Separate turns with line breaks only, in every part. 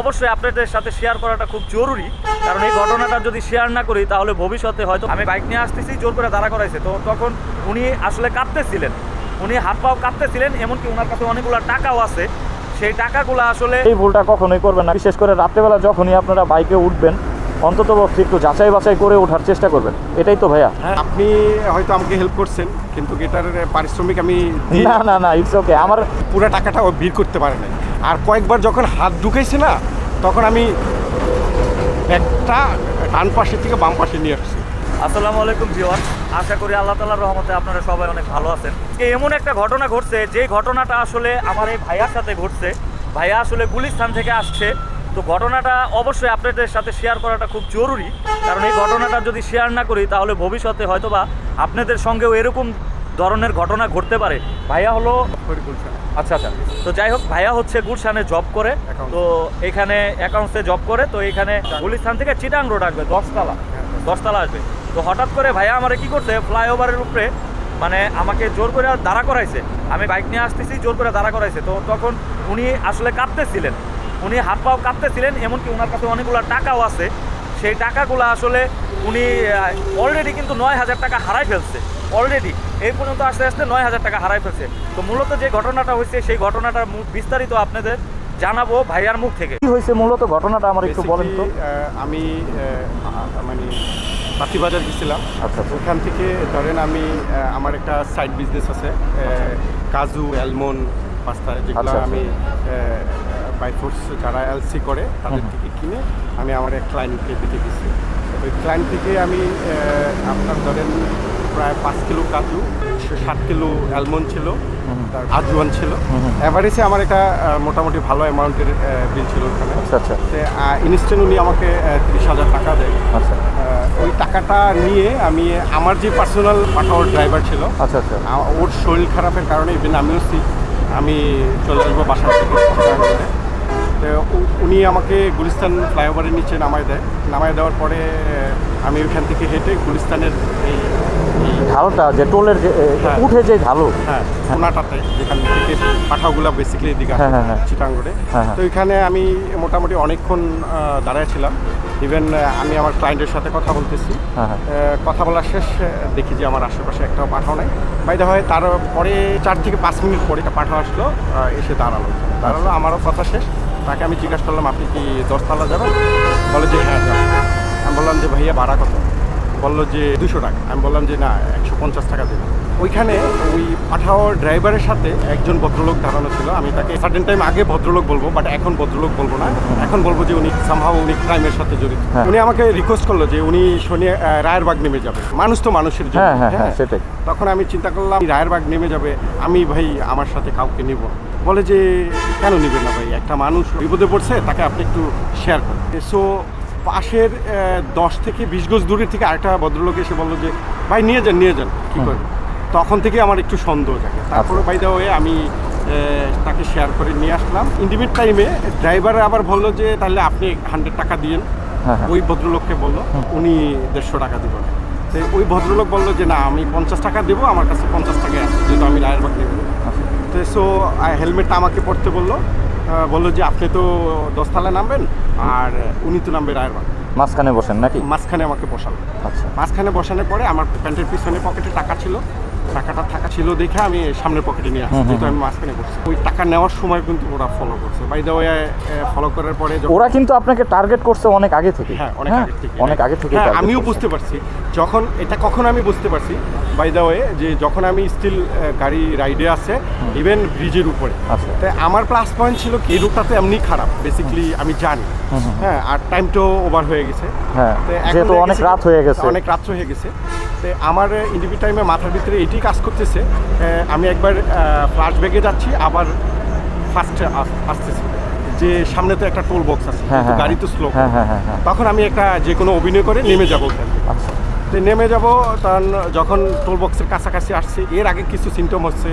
অবশ্যই আপনাদের সাথে শেয়ার করাটা খুব জরুরি। কারণ এই ঘটনাটা যদি শেয়ার না করি, তাহলে ভবিষ্যতে হয়তো আমি বাইক নিয়ে আসতেছি, জোর করে দাঁড়া করাইছে। তো তখন উনি আসলে কাঁপতেছিলেন উনি হাত পাও কাঁপতেছিলেন এমনকি ওনার কাছে অনেকগুলো টাকাও আছে। সেই টাকাগুলো আসলে
এই ভুলটা কখনোই করবেন না। বিশেষ করে রাত্রেবেলা যখনই আপনারা বাইকে উঠবেন অন্তত একটু যাচাই বাছাই করে ওঠার চেষ্টা করবেন। এটাই তো ভাইয়া।
হ্যাঁ আপনি হয়তো আমাকে হেল্প করছেন কিন্তু এটার পারিশ্রমিক আমি দিই।
না না না ইটস ওকে আমার
পুরো টাকাটা ও ভিড় করতে পারে নাই। আর কয়েকবার যখন হাত ঢুকেছে না তখন আমি একটা ডান পাশে থেকে বাম পাশে নিয়ে আসছি।
আসসালামু আলাইকুম ভিউয়ার আশা করি আল্লাহ তালার রহমতে আপনারা সবাই অনেক ভালো আছেন। এমন একটা ঘটনা ঘটছে যে ঘটনাটা আসলে আমার এই ভাইয়ার সাথে ঘটছে। ভাইয়া আসলে গুলিস্তান থেকে আসছে। তো ঘটনাটা অবশ্যই আপনাদের সাথে শেয়ার করাটা খুব জরুরি। কারণ এই ঘটনাটা যদি শেয়ার না করি তাহলে ভবিষ্যতে হয়তোবা আপনাদের সঙ্গেও এরকম ধরনের ঘটনা ঘটতে পারে। ভাইয়া হলো আচ্ছা আচ্ছা। তো যাই হোক ভাইয়া হচ্ছে গুলশানে জব করে। তো এখানে অ্যাকাউন্টসে জব করে। তো এখানে গুলিস্তান থেকে চিটাং রোড আসবে দশতলা। দশতলা আসবে। তো হঠাৎ করে ভাইয়া আমার কি করছে ফ্লাইওভারের উপরে মানে আমাকে জোর করে দাঁড়া করাইছে। আমি বাইক নিয়ে আসতেছি জোর করে দাঁড়া করাইছে। তো তখন উনি আসলে কাঁপতেছিলেন উনি হাত পাও কাঁপতেছিলেন এমনকি ওনার কাছে অনেকগুলো টাকাও আছে। সেই টাকাগুলো আসলে উনি অলরেডি কিন্তু নয় হাজার টাকা হারাই ফেলছে। অলরেডি এই পর্যন্ত আস্তে আস্তে নয় হাজার টাকা হারাই ফেলছে। তো মূলত যে ঘটনাটা হয়েছে সেই ঘটনাটার বিস্তারিত আপনাদের জানাব ভাইয়ার মুখ থেকে।
কি হয়েছে মূলত ঘটনাটা আমার একটু বলেন তো।
আমি মানে বাজার গেছিলাম।
আচ্ছা আচ্ছা।
ওখান থেকে ধরেন আমি আমার একটা সাইড বিজনেস আছে কাজু অ্যালমন্ড পাস্তা যেগুলো
আচ্ছা, আচ্ছা।
আমি বাই ফোর্স যারা এলসি করে তাদের থেকে কিনে আমি আমার এক ক্লায়েন্টকে দিতে গেছি। ওই ক্লায়েন্ট থেকে আমি আপনার ধরেন প্রায় পাঁচ কিলো কাজু ষাট কিলো অ্যালমন্ড ছিল তার আজওয়ান ছিল। অ্যাভারেজে আমার একটা মোটামুটি ভালো অ্যামাউন্টের বিল ছিল ওখানে।
আচ্ছা আচ্ছা।
ইনস্ট্যান্ট উনি আমাকে তিরিশ হাজার টাকা দেয়।
আচ্ছা।
ওই টাকাটা নিয়ে আমি আমার যে পার্সোনাল পাঠাওয়ার ড্রাইভার ছিল
আচ্ছা আচ্ছা।
ওর শরীর খারাপের কারণে ইভেন আমিও আমি চলে আসব বাসা থেকে উনি আমাকে গুলিস্তান ফ্লাইওভারের নিচে নামায় দেয়। নামায় দেওয়ার পরে আমি ওইখান থেকে হেঁটে গুলিস্তানের এই
ঢালটা যে টোলের যে
হ্যাঁ।
উঠে যে ঢালু।
হ্যাঁ কোনাটাতে যেখান থেকে পাঠাগুলো বেসিক্যালি এদিকে
হ্যাঁ, হ্যাঁ, হ্যাঁ।
চিটাং রোডে
হ্যাঁ, হ্যাঁ।
তো ওইখানে আমি মোটামুটি অনেকক্ষণ দাঁড়ায় ইভেন আমি আমার ক্লায়েন্টের সাথে কথা বলতেছি।
হ্যাঁ হ্যাঁ।
কথা বলার শেষ দেখি যে আমার আশেপাশে একটা পাঠাও নাই। বাইদা হয় তারপরে চার থেকে পাঁচ মিনিট পরে একটা পাঠাও আসলো এসে দাঁড়াল। দাঁড়াল আমারও কথা শেষ। তাকে আমি জিজ্ঞাসা করলাম আপনি কি দশতলা যাবেন? বলে যে হ্যাঁ যাবেন আমি বললাম যে ভাইয়া ভাড়া কত? বলল যে দুশো টাকা। আমি বললাম যে না একশো পঞ্চাশ টাকা দেবেন ওইখানে ওই পাঠাও ড্রাইভারের সাথে একজন ভদ্রলোক দাঁড়ানো ছিল। আমি তাকে সার্টেন টাইম আগে ভদ্রলোক বলব বাট এখন ভদ্রলোক বলব না। এখন বলব যে উনি সামহাও উনি ক্রাইমের সাথে জড়িত।
হ্যাঁ।
উনি আমাকে রিকোয়েস্ট করল যে উনি শনি রায়েরবাগ নেমে যাবে। মানুষ তো মানুষের জন্য।
হ্যাঁ হ্যাঁ সেটাই।
তখন আমি চিন্তা করলাম রায়েরবাগ নেমে যাবে আমি ভাই আমার সাথে কাউকে নিব। বলে যে কেন নেবেন না ভাই? একটা মানুষ বিপদে পড়ছে তাকে আপনি একটু শেয়ার করেন। সো পাশের দশ থেকে বিশ গজ দূরের থেকে আরেকটা ভদ্রলোক এসে বলল যে ভাই নিয়ে যান নিয়ে যান কী
হুম।
করবেন তখন থেকে আমার একটু সন্দেহ থাকে তারপরে বাই দা হয়ে আমি তাকে শেয়ার করে নিয়ে আসলাম। ইন্ডিমেট টাইমে ড্রাইভার আবার বলল যে তাহলে আপনি হান্ড্রেড টাকা দিয়েন।
হ্যাঁ হ্যাঁ।
ওই ভদ্রলোককে বলল উনি দেড়শো টাকা দেবেন। তো ওই ভদ্রলোক বলল যে না আমি পঞ্চাশ টাকা দেবো আমার কাছে পঞ্চাশ টাকা আছে। হেলমেটটা আমাকে পড়তে বলল। বলল যে আপনি তো দশতলায় নামবেন আর উনি তো নামবেন রায়েরবাগ
মাঝখানে বসেন নাকি?
মাঝখানে আমাকে বসালো।
আচ্ছা।
মাঝখানে বসানোর পরে আমার প্যান্টের পিছনে পকেটে টাকা ছিল। টাকাটা থাকা ছিল দেখে আমি সামনের পকেটে নিয়ে আসছি। যেহেতু আমি মাঝখানে করছি ওই টাকা নেওয়ার সময় কিন্তু ওরা ফলো করছে। বাই দা ওয়ে ফলো করার পরে
ওরা কিন্তু আপনাকে টার্গেট করছে অনেক আগে থেকে
হ্যাঁ অনেক আগে থেকে
অনেক আগে থেকে
হ্যাঁ আমিও বুঝতে পারছি। যখন এটা কখন আমি বুঝতে পারছি। বাই দা ওয়ে যে যখন আমি স্টিল গাড়ি রাইডে আছে ইভেন ব্রিজের উপরে।
আচ্ছা।
তাই আমার প্লাস পয়েন্ট ছিল কি এই রুটটাতে এমনি খারাপ। বেসিক্যালি আমি জানি। হ্যাঁ আর টাইমটাও ওভার হয়ে গেছে।
হ্যাঁ যেহেতু অনেক রাত হয়ে গেছে।
অনেক রাত হয়ে গেছে। তো আমার ইন্টারভিউ টাইমে মাথার ভিতরে এটি কাজ করতেছে। আমি একবার ফ্লাশ ব্যাগে যাচ্ছি আবার ফার্স্টে আসতেছি। যে সামনে তো একটা টোল বক্স আছে
হ্যাঁ হ্যাঁ
গাড়ি তো স্লো তখন আমি একটা যে কোনো অভিনয় করে নেমে যাব
আচ্ছা।
তো নেমে যাব তখন যখন টোল বক্সের কাছাকাছি আসছে এর আগে কিছু সিমটম হচ্ছে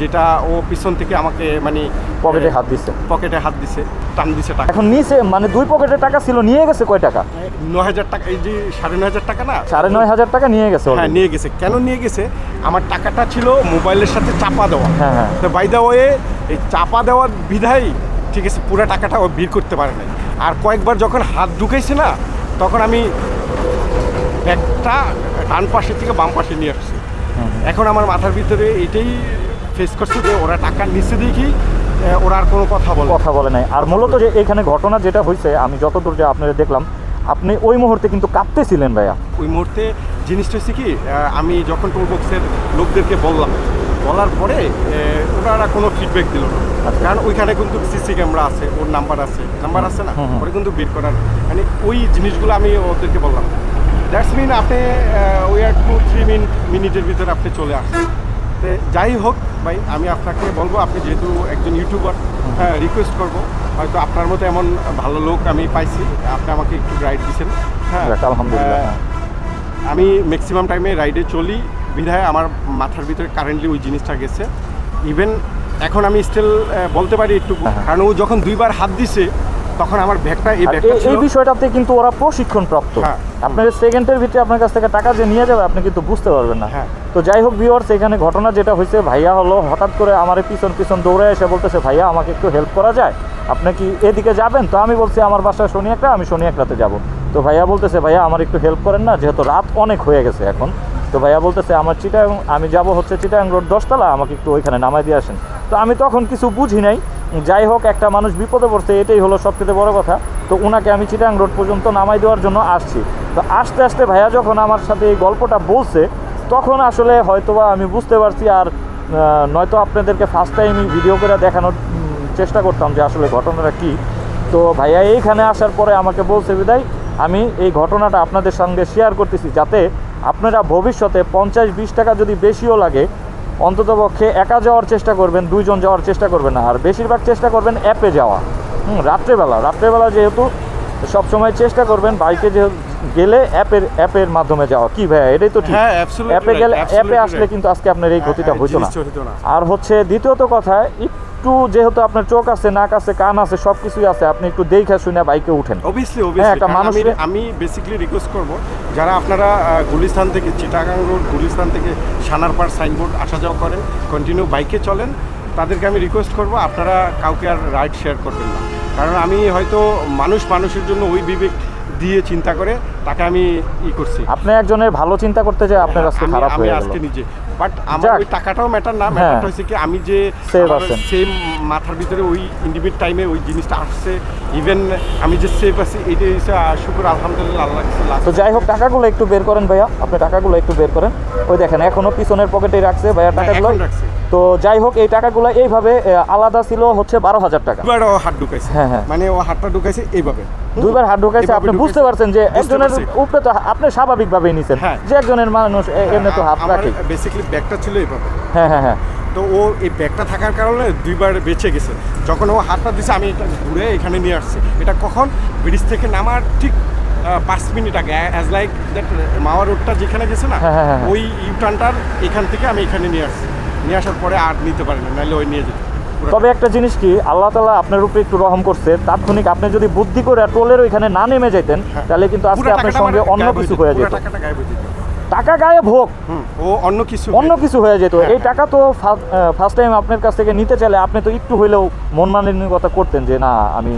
যেটা ও পিছন থেকে আমাকে মানে
পকেটে হাত দিছে।
পকেটে হাত দিছে টান দিছে টাকা।
এখন নিচে মানে দুই পকেটে টাকা ছিল নিয়ে গেছে কয় টাকা?
ন হাজার টাকা এই যে সাড়ে ন হাজার টাকা না?
সাড়ে নয় হাজার টাকা নিয়ে গেছে
হ্যাঁ নিয়ে গেছে। কেন নিয়ে গেছে? আমার টাকাটা ছিল মোবাইলের সাথে চাপা দেওয়া।
হ্যাঁ হ্যাঁ।
তো বাই দা ওয়ে এই চাপা দেওয়ার বিধায় ঠিক আছে পুরো টাকাটা ও বের করতে পারে নাই। আর কয়েকবার যখন হাত ঢুকাইছে না তখন আমি ব্যাগটা ডান পাশে থেকে বাম পাশে নিয়ে আসছি। এখন আমার মাথার ভিতরে এটাই ফেস করছে যে ওরা টাকা নিচে দেখি ওরা আর কোনো কথা বলে
কথা বলে নাই। আর মূলত যে এখানে ঘটনা যেটা হয়েছে আমি যতদূর যে আপনারা দেখলাম আপনি ওই মুহূর্তে কিন্তু কাঁপতেছিলেন ভাইয়া।
ওই মুহূর্তে জিনিসটা হচ্ছে কি আমি যখন টোল বক্সের লোকদেরকে বললাম বলার পরে ওনারা কোনো ফিডব্যাক দিল না।
আচ্ছা।
কারণ ওইখানে কিন্তু সিসি ক্যামেরা আছে ওর নাম্বার আছে। নাম্বার আছে না। ওরা কিন্তু বের করার মানে ওই জিনিসগুলো আমি ওদেরকে বললাম। দ্যাটস মিন আপনি ওই আর টু থ্রি মিন মিনিটের ভিতরে আপনি চলে আসছেন। তো যাই হোক ভাই আমি আপনাকে বলব আপনি যেহেতু একজন ইউটিউবার হ্যাঁ রিকোয়েস্ট করব। হয়তো আপনার মতো এমন ভালো লোক আমি পাইছি আপনি আমাকে একটু রাইড দিচ্ছেন হ্যাঁ
আলহামদুলিল্লাহ,
আমি ম্যাক্সিমাম টাইমে রাইডে চলি। বিধায় আমার মাথার ভিতরে কারেন্টলি ওই জিনিসটা গেছে। ইভেন এখন আমি স্টিল বলতে পারি একটু
হ্যাঁ।
কারণ ও যখন দুইবার হাত দিছে তখন আমার ব্যাগটা এই ব্যাগটা
এই- বিষয়টাতে কিন্তু ওরা প্রশিক্ষণ প্রাপ্ত
হ্যাঁ।
আপনার সেকেন্ডের ভিতরে আপনার কাছ থেকে টাকা যে নিয়ে যাবে আপনি কিন্তু বুঝতে পারবেন না।
হ্যাঁ।
তো যাই হোক ভিউয়ার্স এখানে ঘটনা যেটা হয়েছে ভাইয়া হলো হঠাৎ করে আমার পিছন পিছন দৌড়ে এসে বলতেছে ভাইয়া আমাকে একটু হেল্প করা যায়? আপনি কি এদিকে যাবেন? তো আমি বলছি আমার বাসা শনি একটা আমি শনি একটাতে যাব। তো ভাইয়া বলতেছে ভাইয়া আমার একটু হেল্প করেন না যেহেতু রাত অনেক হয়ে গেছে এখন। তো ভাইয়া বলতেছে আমার চিটাং আমি যাব হচ্ছে চিটাং রোড দশতলা আমাকে একটু ওইখানে নামাই দিয়ে আসেন। তো আমি তখন কিছু বুঝি নাই। যাই হোক, একটা মানুষ বিপদে পড়ছে, এটাই হলো সবচেয়ে বড় কথা। তো ওনাকে আমি চিটাং রোড পর্যন্ত নামাই দেওয়ার জন্য আসছি। তো আস্তে আস্তে ভাইয়া যখন আমার সাথে এই গল্পটা বলছে, তখন আসলে হয়তোবা আমি বুঝতে পারছি আর নয়তো আপনাদেরকে ফার্স্ট টাইমই ভিডিও করে দেখানোর চেষ্টা করতাম যে আসলে ঘটনাটা কি। তো ভাইয়া এইখানে আসার পরে আমাকে বলছে, বিদায়, আমি এই ঘটনাটা আপনাদের সঙ্গে শেয়ার করতেছি যাতে আপনারা ভবিষ্যতে পঞ্চাশ বিশ টাকা যদি বেশিও লাগে অন্ততপক্ষে একা যাওয়ার চেষ্টা করবেন দুইজন যাওয়ার চেষ্টা করবেন না। আর বেশিরভাগ চেষ্টা করবেন অ্যাপে যাওয়া। হুম রাত্রেবেলা রাত্রেবেলা যেহেতু সবসময় চেষ্টা করবেন বাইকে যে গেলে অ্যাপের অ্যাপের মাধ্যমে যাওয়া। কি ভাইয়া এটাই তো ঠিক।
হ্যাঁ,
অ্যাপে গেলে অ্যাপে আসলে কিন্তু আজকে আপনার এই
হ্যাঁ,
ক্ষতিটা
হ্যাঁ,
হইতো না।
হইতো না।
আর হচ্ছে দ্বিতীয়ত কথা একটু যেহেতু আপনার চোখ আছে নাক আছে কান আছে সব কিছুই আছে আপনি একটু দেখে শুনে বাইকে উঠেন।
অবভিয়াসলি
হ্যাঁ, একটা
আমি
মানুষের-
আমি বেসিক্যালি রিকোয়েস্ট করব যারা আপনারা গুলিস্তান থেকে চিটাগাং রোড গুলিস্তান থেকে সানারপাড় সাইনবোর্ড আসা যাওয়া করেন কন্টিনিউ বাইকে চলেন তাদেরকে আমি রিকোয়েস্ট করব আপনারা কাউকে আর রাইড শেয়ার করবেন না। কারণ আমি হয়তো মানুষ মানুষের জন্য ওই বিবেক দিয়ে চিন্তা করে তাকে আমি ই করছি।
আপনি একজনের ভালো চিন্তা করতে যায় আপনার কাছে খারাপ হয়ে গেল।
আজকে নিজে। বাট আমার ওই টাকাটাও ম্যাটার না। ম্যাটারটা হচ্ছে কি আমি যে। সেম মাথার ভিতরে ওই ইন্ডিভিড টাইমে ওই জিনিসটা আসছে। ইভেন আমি যে সেভ আছি এইটা হচ্ছে আহ, শুক্র আলহামদুলিল্লাহ আল্লাহ কাছে লাস্ট
তো যাই হোক টাকাগুলো একটু বের করেন ভাইয়া। আপনি টাকাগুলো একটু বের করেন। ওই দেখেন এখনও পিছনের পকেটে রাখছে ভাইয়া টাকাগুলো।
হ্যাঁ, রাখছি।
তো যাই হোক এই টাকাগুলো এইভাবে আলাদা ছিল হচ্ছে বারো হাজার টাকা।
দুবার ও হাত ঢুকাইছে।
হ্যাঁ, হ্যাঁ।
মানে ও হাতটা ঢুকাইছে এইভাবে?
দুইবার হাত ঢুকাইছে আপনি বুঝতে পারছেন যে একজনের উপরে তো আপনি স্বাভাবিকভাবেই নিছেন।
হ্যাঁ।
যে একজনের মানুষ এ- এমনি তো হাত রাখে।
বেসিক্যালি ব্যাগটা ছিল এইভাবে।
হ্যাঁ হ্যাঁ হ্যাঁ।
তো ও এই ব্যাগটা থাকার কারণে দুইবার বেঁচে গেছে। যখন ও হাতটা দিছে আমি এটা ঘুরে এখানে নিয়ে আসছি। এটা কখন? ব্রিজ থেকে নামার ঠিক পাঁচ মিনিট আগে। অ্যাজ লাইক দ্যাট মাওয়া রোডটা যেখানে গেছে না
হ্যাঁ, হ্যাঁ, হ্যাঁ।
ওই ইউটার্নটার এখান থেকে আমি এখানে নিয়ে আসছি। নিয়ে আসার পরে আর নিতে পারি না নাহলে ওই নিয়ে যেত।
তবে একটা জিনিস কি আল্লাহ তালা আপনার উপরে একটু রহম করছে তাৎক্ষণিক আপনি যদি বুদ্ধি করে টোলের ওইখানে না নেমে যেতেন
হ্যাঁ।
তাহলে কিন্তু আজকে আপনার সঙ্গে অন্য কিছু হয়ে যেত।
হয়ে
টাকা গায়েব হোক
ও অন্য কিছু
অন্য কিছু হয়ে যেত।
হ্যাঁ,
এই টাকা তো ফার্স্ট টাইম আপনার কাছ থেকে নিতে চাইলে আপনি তো একটু হলেও মন মালিন্যতা করতেন যে না আমি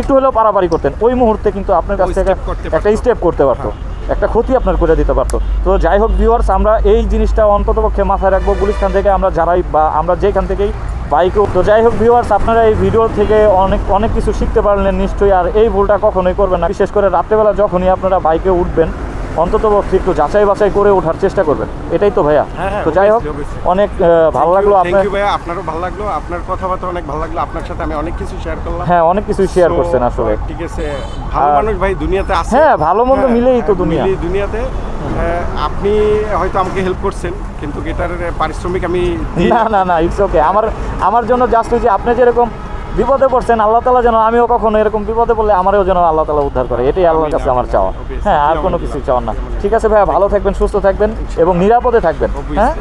একটু হলেও পারাপারি করতেন। ওই মুহূর্তে কিন্তু আপনার কাছ থেকে একটা স্টেপ করতে পারতো। একটা ক্ষতি আপনার করে দিতে পারতো। তো যাই হোক ভিউয়ার্স আমরা এই জিনিসটা অন্তত পক্ষে মাথায় রাখব। গুলিস্তান থেকে আমরা যারাই বা আমরা যেখান থেকেই বাইকে তো যাই হোক ভিউয়ার্স আপনারা এই ভিডিও থেকে অনেক অনেক কিছু শিখতে পারলেন নিশ্চয়ই আর এই ভুলটা কখনোই করবেন না। বিশেষ করে রাত্রেবেলা যখনই আপনারা বাইকে উঠবেন অন্তত পক্ষে একটু যাচাই বাছাই করে ওঠার চেষ্টা করবেন। এটাই তো ভাইয়া।
হ্যাঁ, হ্যাঁ,
তো যাই হোক. অনেক ভালো লাগল আপনার
ভাইয়া আপনারও ভালো লাগল। আপনার কথাবার্তা অনেক ভালো লাগল। আপনার সাথে আমি অনেক কিছু শেয়ার করলাম।
হ্যাঁ অনেক কিছু শেয়ার করছেন আসলে।
ঠিক আছে। ভালো মানুষ ভাই দুনিয়াতে আছে।
হ্যাঁ, ভালো মন্দ মিলেই তো দুনিয়া।
দুনিয়াতে। আপনি হয়তো আমাকে হেল্প করছেন কিন্তু এটার পারিশ্রমিক আমি
না না না ইটস ওকে আমার আমার জন্য জাস্ট যে আপনি যেরকম বিপদে পড়ছেন আল্লাহ তালা যেন আমিও কখনো এরকম বিপদে পড়লে আমারও যেন আল্লাহ তালা উদ্ধার করে। এটাই আল্লাহর কাছে আমার চাওয়া। হ্যাঁ আর কোনো। কিছু চাওয়ার না। ঠিক আছে ভাইয়া ভালো থাকবেন সুস্থ থাকবেন এবং নিরাপদে থাকবেন। হ্যাঁ?